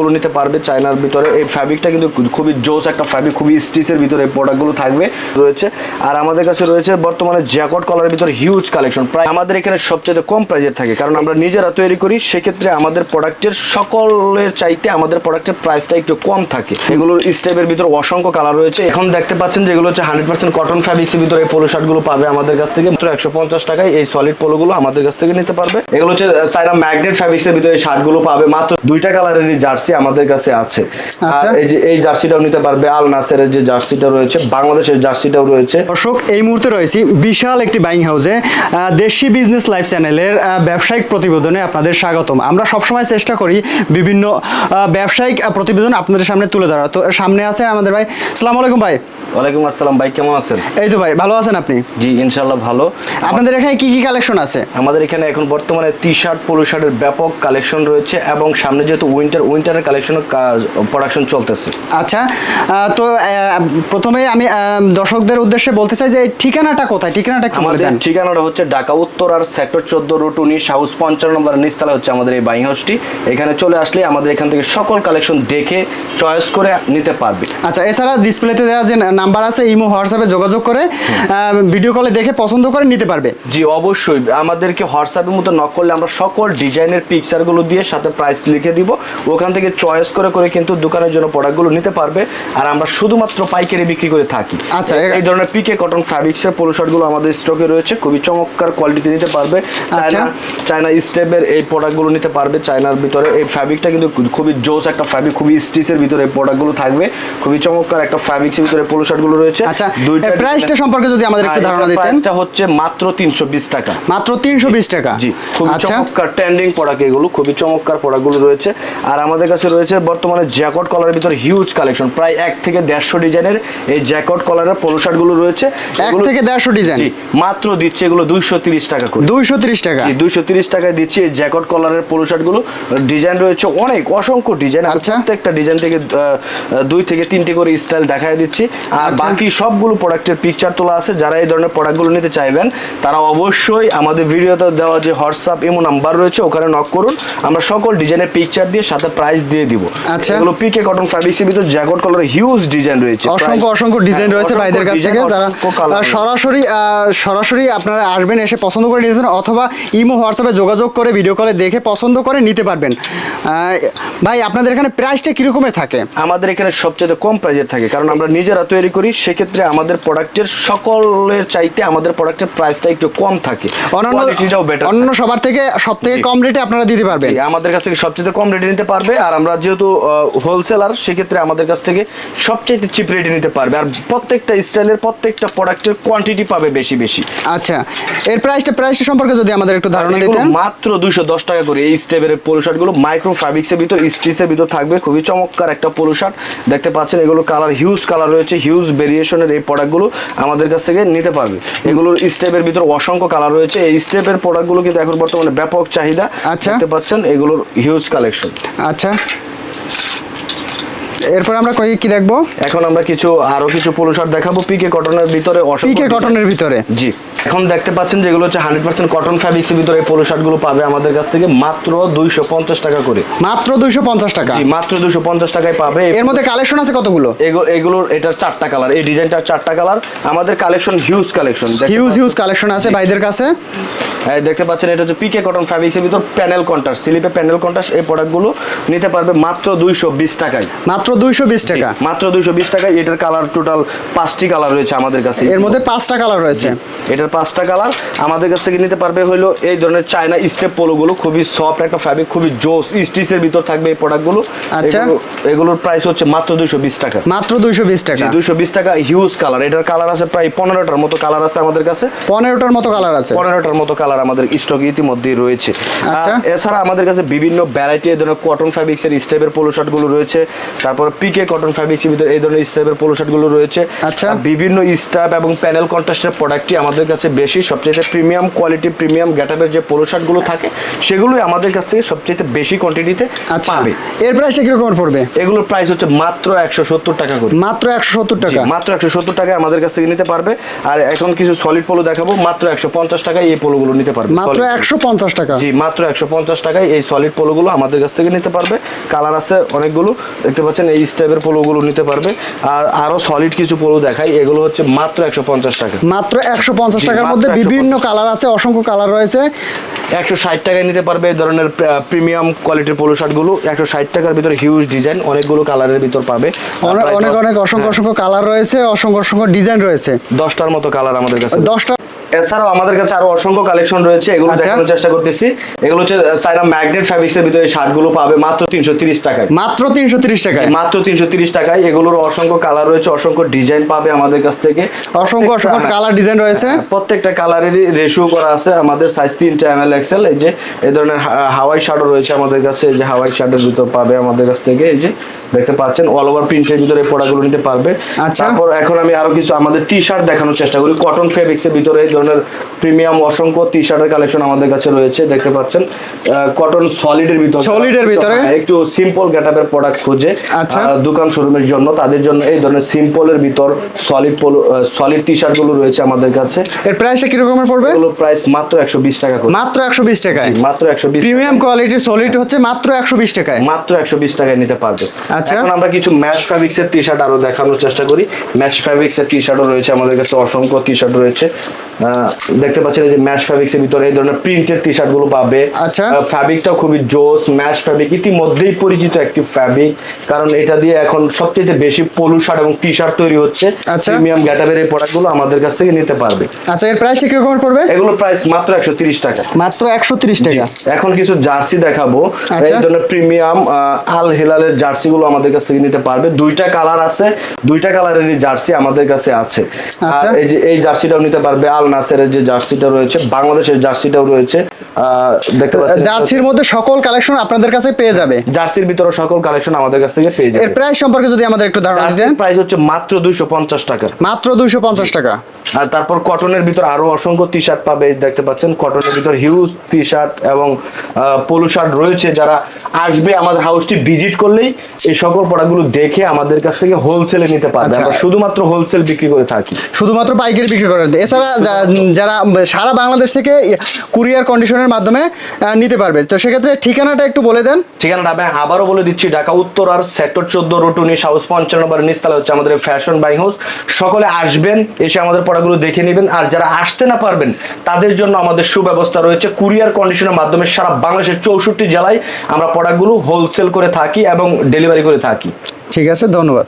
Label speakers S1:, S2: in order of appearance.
S1: গুলো নিতে পারবে চায়নার ভিতরে। এই ফ্যাব্রিকটা কিন্তু খুবই জোস একটা ফ্যাব্রিক খুবই স্টিচের ভিতরে এই প্রোডাক্টগুলো থাকবে, রয়েছে। আর আমাদের কাছে রয়েছে বর্তমানে জ্যাকট কলারের ভিতরে হিউজ কালেকশন প্রায় আমাদের এখানে সবচেয়ে কম প্রাইজের থাকে, কারণ আমরা নিজেরা তৈরি করি, সেক্ষেত্রে আমাদের প্রোডাক্টের সকলের চাইতে আমাদের প্রোডাক্টের প্রাইসটা একটু কম থাকে। এগুলোর স্টেপের ভিতরে অসংখ্য কালার রয়েছে। এখন দেখতে পাচ্ছেন যেগুলো হচ্ছে হান্ড্রেড পার্সেন্ট কটন ফ্যাব্রিক্সের ভিতরে এই পোলো শার্টগুলো পাবে আমাদের কাছ থেকে। মাত্র একশো পঞ্চাশ টাকায় এই সলিড পোলোগুলো আমাদের কাছ থেকে নিতে পারবে। এগুলো হচ্ছে চাইনা ম্যাগনেট ফ্যাব্রিক্সের ভিতরে শার্টগুলো পাবে। মাত্র দুইটা কালারের জার্সি আমাদের কাছে আছে। আর
S2: আচ্ছা।
S1: এই যে এই জার্সিটাও নিতে পারবে আল নাসের যে জার্সিটা রয়েছে বাংলাদেশের জার্সিটাও রয়েছে।
S2: দর্শক এই মুহূর্তে রয়েছি বিশাল একটি বাইং হাউসে দেশি বিজনেস লাইফ চ্যানেলের ব্যবসায়িক প্রতিবেদনে আপনাদের স্বাগতম। আমরা সবসময় চেষ্টা করি বিভিন্ন ব্যবসায়িক প্রতিবেদন আপনাদের সামনে তুলে ধরা তো সামনে আছে আমাদের ভাই সালাম আলাইকুম ভাই।
S1: ওয়ালাইকুম আসসালাম ভাই কেমন আছেন?
S2: এই তো ভাই ভালো আছেন আপনি?
S1: জি ইনশাল্লাহ ভালো।
S2: আপনাদের এখানে কি কি কালেকশন আছে?
S1: আমাদের এখানে এখন বর্তমানে টি শার্ট পোলো শার্টের ব্যাপক কালেকশন রয়েছে এবং সামনে যেহেতু উইন্টার উইন্টারের কালেকশন প্রোডাকশন চলতেছে।
S2: আচ্ছা তো প্রথমে আমি দর্শকদের উদ্দেশ্যে বলতে চাই যে ঠিকানাটা কোথায়? ঠিকানাটা
S1: আমাদের ঠিকানাটা হচ্ছে ঢাকা উত্তর আর সেক্টর চোদ্দ রুট উনিশ হাউস পঞ্চান্ন নম্বর নিচতলা হচ্ছে আমাদের এই বাইং হাউসটি এখানে চলে আসলে আমাদের এখান থেকে সকল কালেকশন দেখে চয়েস করে নিতে পারবে।
S2: আচ্ছা এছাড়া ডিসপ্লেতে দেওয়া যে নাম্বার আছে ইমো হোয়াটসঅ্যাপে যোগাযোগ করে ভিডিও কলে দেখে পছন্দ করে নিতে পারবে।
S1: জি অবশ্যই। আমাদেরকে হোয়াটসঅ্যাপের মতো নক করলে আমরা সকল ডিজাইনের পিকচারগুলো দিয়ে সাথে প্রাইস লিখে দিব। ওখান থেকে চয়েস করে করে কিন্তু দোকানের জন্য প্রোডাক্টগুলো নিতে পারবে। আর আমরা শুধুমাত্র পাইকারি বিক্রি করে থাকি।
S2: আচ্ছা,
S1: এই- ধরনের পিকে কটন ফ্যাব্রিক্সের পোলো শার্টগুলো আমাদের স্টকে রয়েছে। খুবই চমৎকার কোয়ালিটি নিতে পারবে। চায়না চায়না স্টেপের এই প্রোডাক্টগুলো নিতে পারবে। চায়নার ভিতরে এই ফ্যাব্রিকটা কিন্তু খুবই জোস একটা ফ্যাব্রিক খুবই স্টিচের ভিতরে এই প্রোডাক্টগুলো থাকবে। খুবই চমৎকার একটা ফ্যাব্রিক্সের ভিতরে পোলো শার্টগুলো রয়েছে।
S2: আচ্ছা প্রাইসটা সম্পর্কে যদি আমাদের একটু
S1: হ্যাঁ,
S2: ধারণা দিতেন।
S1: প্রাইসটা হচ্ছে মাত্র তিনশো বিশ টাকা।
S2: মাত্র তিনশো বিশ টাকা।
S1: জি খুবই
S2: আচ্ছা।
S1: চমৎকার ট্রেন্ডিং প্রোডাক্ট এগুলো খুবই চমৎকার প্রোডাক্টগুলো রয়েছে। আর আমাদের কাছে রয়েছে বর্তমানে জ্যাকট কলারের ভিতরে হিউজ কালেকশন প্রায় এক থেকে দেড়শো ডিজাইনের এই জ্যাকট কলারের পোলো শার্টগুলো রয়েছে।
S2: এক থেকে দেড়শো ডিজাইন।
S1: মাত্র দিচ্ছে এগুলো দুইশো তিরিশ টাকা করে।
S2: দুইশো তিরিশ টাকা।
S1: দুইশো তিরিশ টাকায় দিচ্ছি এই জ্যাকট কলারের পোলো শার্টগুলো। ডিজাইন রয়েছে অনেক অসংখ্য ডিজাইন।
S2: আচ্ছা।
S1: প্রত্যেকটা ডিজাইন থেকে দুই থেকে তিনটে করে স্টাইল দেখায় দিচ্ছি। আর
S2: আচ্ছা।
S1: বাকি সবগুলো প্রোডাক্টের পিকচার তোলা আছে। যারা এই ধরনের প্রোডাক্টগুলো নিতে চাইবেন তারা অবশ্যই আমাদের ভিডিওতে দেওয়া যে হোয়াটসঅ্যাপ এমন নাম্বার রয়েছে ওখানে নক করুন। আমরা সকল ডিজাইনের পিকচার দিয়ে সাথে প্রাইস দিয়ে দিব।
S2: আচ্ছা।
S1: এগুলো পিকে কটন ফ্যাব্রিক্সের ভিতর জ্যাকট কলারের হিউজ ডিজাইন রয়েছে।
S2: অসংখ্য অসংখ্য ডিজাইন
S1: হ্যাঁ,
S2: রয়েছে ভাইদের কাছ থেকে। যারা। সরাসরি সরাসরি আপনারা আসবেন এসে পছন্দ করে নিতে পারেন অথবা ইমো হোয়াটসঅ্যাপে যোগাযোগ করে ভিডিও কলে দেখে পছন্দ করে নিতে পারবেন। আহ, ভাই আপনাদের এখানে প্রাইসটা কিরকমের থাকে?
S1: আমাদের এখানে সবচেয়ে কম প্রাইজের থাকে কারণ আমরা নিজেরা তৈরি করি সেক্ষেত্রে আমাদের প্রোডাক্টের সকলের চাইতে আমাদের প্রোডাক্টের প্রাইসটা একটু কম থাকে।
S2: অন্যান্য অন্য সবার থেকে সব থেকে কম রেটে আপনারা দিতে পারবেন।
S1: আমাদের কাছ থেকে সবচেয়ে কম রেটে নিতে পারবে আর আমরা যেহেতু হোলসেলার সেক্ষেত্রে আমাদের কাছ থেকে সবচেয়ে চিপ রেটে নিতে পারবে। আর প্রত্যেকটা স্টাইলের প্রত্যেকটা প্রোডাক্টের কোয়ান্টিটি পাবে বেশি বেশি।
S2: আচ্ছা এর প্রাইসটা প্রাইসটা সম্পর্কে যদি আমাদের একটু ধারণা দিতেন।
S1: মাত্র দুইশো দশ টাকা করে এই স্টেপের পোলো শার্টগুলো মাইক্রো ফ্যাব্রিক্সের ভিতর স্টিচের ভিতর থাকবে। খুবই চমৎকার একটা পোলো শার্ট দেখতে পাচ্ছেন এগুলো কালার হিউজ কালার রয়েছে হিউজ ভেরিয়েশনের এই প্রোডাক্টগুলো আমাদের কাছ থেকে নিতে পারবে। এগুলোর স্টেপের ভিতর অসংখ্য কালার রয়েছে। এই স্টেপের প্রোডাক্টগুলো কিন্তু এখন বর্তমানে ব্যাপক চাহিদা।
S2: আচ্ছা।
S1: দেখতে পাচ্ছেন এগুলোর হিউজ কালেকশন
S2: আচ্ছা। এরপর আমরা কই কি দেখব?
S1: এখন আমরা কিছু আরও কিছু পুলুশার দেখাবো। পিকে কটনের ভিতরে
S2: পিকে কটনের ভিতরে।
S1: জি। এখন দেখতে পাচ্ছেন যেগুলো হচ্ছে হান্ড্রেড পার্সেন্ট কটন ফ্যাব্রিক্সের ভিতরে এই পোলো শার্টগুলো পাবে আমাদের কাছ থেকে মাত্র দুইশো পঞ্চাশ টাকা করে।
S2: মাত্র দুইশো পঞ্চাশ টাকা?
S1: জি মাত্র দুইশো পঞ্চাশ টাকায় পাবে।
S2: এর মধ্যে কালেকশন আছে কতগুলো?
S1: এগুলো এগুলোর এটার চারটা কালার এই ডিজাইনটার চারটা কালার আমাদের collection huge collection
S2: huge huge collection আছে ভাইদের কাছে।
S1: দেখতে পাচ্ছেন এটা হচ্ছে পিকে কটন ফ্যাব্রিক্সের ভিতর প্যানেল কন্ট্রাস্ট স্লিপে প্যানেল কন্ট্রাস্ট এই প্রোডাক্টগুলো নিতে পারবে মাত্র দুইশো বিশ টাকায়।
S2: মাত্র দুইশো বিশ টাকা?
S1: মাত্র দুইশো বিশ টাকায়। এটার কালার টোটাল পাঁচটি কালার রয়েছে আমাদের কাছে।
S2: এর মধ্যে পাঁচটা কালার রয়েছে?
S1: এটার পাঁচটা কালার আমাদের কাছ থেকে নিতে পারবে হলো এই ধরনের চায়না স্টেপ পোলোগুলো খুবই সফট একটা ফ্যাব্রিক খুবই জোস স্টিচের ভিতর থাকবে এই প্রোডাক্টগুলো
S2: আচ্ছা।
S1: এগুলো- এগুলোর প্রাইস হচ্ছে মাত্র দুইশো বিশ টাকা।
S2: মাত্র দুইশো বিশ টাকা?
S1: দুইশো বিশ টাকা হিউজ কালার এটার কালার আছে প্রায় পনেরোটার মতো কালার আছে আমাদের কাছে।
S2: পনেরোটার মতো কালার আছে?
S1: পনেরোটার মতো কালার আমাদের স্টক ইতিমধ্যেই রয়েছে।
S2: আচ্ছা।
S1: এছাড়া আমাদের কাছে বিভিন্ন ভ্যারাইটি এই ধরনের কটন ফ্যাব্রিক্সের স্টেপের পোলো শার্টগুলো রয়েছে। তারপর পিকে কটন ফ্যাব্রিক্সের ভিতরে এই ধরনের স্টেপের পোলো শার্টগুলো রয়েছে।
S2: আচ্ছা।
S1: বিভিন্ন স্টাফ এবং প্যানেল কন্ট্রাস্টের প্রোডাক্টই আমাদের কাছে বেশি সবচেয়ে প্রিমিয়াম কোয়ালিটি প্রিমিয়াম গ্যাটাপের যে পোলো শার্টগুলো থাকে সেগুলোই আমাদের কাছ থেকে সবচেয়ে বেশি কোয়ান্টিটিতে
S2: আচ্ছা।
S1: পাবে।
S2: এর প্রাইসটা কীরকম পড়বে?
S1: এগুলোর প্রাইস হচ্ছে মাত্র একশো সত্তর টাকা করে।
S2: মাত্র একশো সত্তর টাকা?
S1: মাত্র একশো সত্তর টাকায় আমাদের কাছ থেকে নিতে পারবে। আর এখন কিছু সলিড পোলো দেখাবো মাত্র একশো পঞ্চাশ টাকায় এই পোলোগুলো নিতে পারবে
S2: মাত্র
S1: Solid polo।
S2: একশো পঞ্চাশ টাকা।
S1: জি মাত্র একশো পঞ্চাশ টাকায় এই সলিড পোলোগুলো আমাদের কাছ থেকে নিতে পারবে। কালার আছে অনেকগুলো দেখতে পাচ্ছেন এই টাইপের পোলোগুলো নিতে পারবে। আর আরও সলিড কিছু পোলো দেখাই এগুলো হচ্ছে মাত্র একশো পঞ্চাশ টাকা।
S2: মাত্র একশো পঞ্চাশ
S1: জি,
S2: টাকার মধ্যে বিভিন্ন কালার আছে অসংখ্য কালার রয়েছে।
S1: একশো ষাট টাকায় নিতে পারবে এই ধরনের প্রিমিয়াম কোয়ালিটির পোলো শার্টগুলো একশো ষাট টাকার ভিতরে হিউজ ডিজাইন অনেকগুলো কালারের ভিতর পাবে।
S2: অনেক অনেক অসংখ্য
S1: হ্যাঁ,
S2: অসংখ্য কালার রয়েছে অসংখ্য অসংখ্য ডিজাইন রয়েছে।
S1: দশটার মতো কালার আমাদের কাছে।
S2: দশটা
S1: এছাড়াও আমাদের কাছে আরও অসংখ্য কালেকশন রয়েছে এগুলো
S2: আচ্ছা।
S1: দেখানোর চেষ্টা করতেছি। এগুলো হচ্ছে চাইনা ম্যাগনেট ফ্যাব্রিক্সের ভিতরে শার্টগুলো পাবে মাত্র তিনশো তিরিশ টাকায়।
S2: মাত্র তিনশো তিরিশ টাকায়?
S1: মাত্র তিনশো তিরিশ টাকায়। এগুলোর অসংখ্য কালার রয়েছে অসংখ্য ডিজাইন পাবে আমাদের কাছ থেকে।
S2: অসংখ্য অসংখ্য
S1: হ্যাঁ,
S2: কালার ডিজাইন রয়েছে।
S1: হ্যাঁ, প্রত্যেকটা কালারেরই রেশিও করা আছে আমাদের সাইজ তিনটা এম এল এক্সেল এই যে এই ধরনের হাওয়াই শার্টও রয়েছে আমাদের কাছে। এই যে হাওয়াই শার্টের ভিতর পাবে আমাদের কাছ থেকে। এই যে দেখতে পাচ্ছেন অল ওভার প্রিন্টের ভিতরে পড়াগুলো নিতে পারবে।
S2: আচ্ছা।
S1: তারপর এখন আমি আরও কিছু আমাদের টি শার্ট দেখানোর চেষ্টা করি। কটন ফেব্রিক্সের ভিতরে ধরনের প্রিমিয়াম অসংখ্য টি শার্টের কালেকশন আমাদের কাছে রয়েছে দেখতে পাচ্ছেন। কটন সলিডের ভিতরে
S2: Solid এর ভিতরে?
S1: হ্যাঁ, একটু সিম্পল গেটআপের প্রোডাক্ট খুঁজে।
S2: আচ্ছা।
S1: দোকান শোরুমের জন্য তাদের জন্য এই ধরনের সিম্পলের ভিতর সলিড সলিড টি শার্টগুলো রয়েছে আমাদের কাছে।
S2: এর প্রাইসটা কিরকমের পড়বে?
S1: এগুলো প্রাইস মাত্র একশো বিশ টাকা করে।
S2: মাত্র একশো বিশ টাকায়?
S1: মাত্র একশো বিশ
S2: প্রিমিয়াম কোয়ালিটির সলিড হচ্ছে মাত্র একশো বিশ টাকায়?
S1: মাত্র একশো বিশ টাকায় নিতে পারবে।
S2: আচ্ছা।
S1: এখন আমরা কিছু ম্যাশ ফ্যাব্রিক্স এর টি শার্ট আরও দেখানোর চেষ্টা করি। ম্যাশ ফ্যাব্রিক্স এর টি শার্টও রয়েছে আমাদের কাছে অসংখ্য টি শার্ট রয়েছে দেখতে পাচ্ছেন এই যে ম্যাশ ফ্যাব্রিক্স এর ভিতরে এই ধরনের প্রিন্টের টি শার্টগুলো পাবে।
S2: আচ্ছা।
S1: ফ্যাব্রিকটাও খুবই জোস ম্যাশ ফ্যাব্রিক ইতিমধ্যেই পরিচিত একটি ফ্যাব্রিক কারণ এটা দিয়ে এখন সবচেয়ে বেশি পলু শার্ট এবং টি শার্ট তৈরি হচ্ছে।
S2: আচ্ছা।
S1: প্রিমিয়াম গ্যাটাবের এই প্রোডাক্টগুলো আমাদের কাছ থেকে নিতে পারবে।
S2: আচ্ছা এর প্রাইসটা কিরকমের পড়বে?
S1: এগুলো প্রাইস মাত্র একশো তিরিশ টাকা।
S2: মাত্র একশো তিরিশ টাকা।
S1: এখন কিছু জার্সি দেখাবো।
S2: আচ্ছা।
S1: এই ধরনের প্রিমিয়াম আল হিলালের জার্সি গুলো আমাদের কাছ থেকে নিতে পারবে। দুইটা কালার আছে দুইটা কালারেরই জার্সি আমাদের কাছে আছে। আর
S2: আচ্ছা।
S1: এই যে এই জার্সিটাও নিতে পারবে আল নাসেরের যে জার্সিটা রয়েছে বাংলাদেশের জার্সিটাও রয়েছে দেখতে পাচ্ছেন
S2: জার্সির মধ্যে সকল কালেকশন আপনাদের কাছে পেয়ে যাবে।
S1: জার্সির ভিতরে সকল কালেকশন আমাদের কাছ থেকে পেয়ে যাবে।
S2: এর প্রাইস সম্পর্কে যদি আমাদের একটু ধারণা
S1: জার্সির প্রাইস হচ্ছে মাত্র দুইশো পঞ্চাশ টাকা।
S2: মাত্র দুইশো পঞ্চাশ টাকা।
S1: আর তারপর কটনের ভিতর আরও অসংখ্য টি শার্ট পাবে দেখতে পাচ্ছেন কটনের ভিতর হিউজ টি শার্ট এবং পোলো শার্ট রয়েছে। যারা আসবে আমাদের হাউসটি ভিজিট করলেই এই সকল প্রোডাক্টগুলো দেখে আমাদের কাছ থেকে হোলসেলে নিতে পারবে।
S2: আচ্ছা।
S1: আমরা শুধুমাত্র হোলসেল বিক্রি করে থাকি।
S2: শুধুমাত্র পাইকারি বিক্রি করেন এছাড়া যারা সারা বাংলাদেশ থেকে কুরিয়ার কন্ডিশনের মাধ্যমে নিতে পারবে। তো সেক্ষেত্রে ঠিকানাটা একটু বলে দেন।
S1: ঠিকানাটা আমি আবারও বলে দিচ্ছি ঢাকা উত্তর আর সেক্টর চোদ্দ রুটুনি সাউস পঞ্চান্ন নম্বর নিস্তালা হচ্ছে আমাদের ফ্যাশন বাই হাউস। সকলে আসবেন এসে আমাদের প্রোডাক্টগুলো দেখে নেবেন আর যারা আসতে না পারবেন তাদের জন্য আমাদের সুব্যবস্থা রয়েছে। কুরিয়ার কন্ডিশনের মাধ্যমে সারা বাংলাদেশের চৌষট্টি জেলায় আমরা প্রোডাক্টগুলো হোলসেল করে থাকি এবং ডেলিভারি করে থাকি।
S2: ঠিক আছে ধন্যবাদ।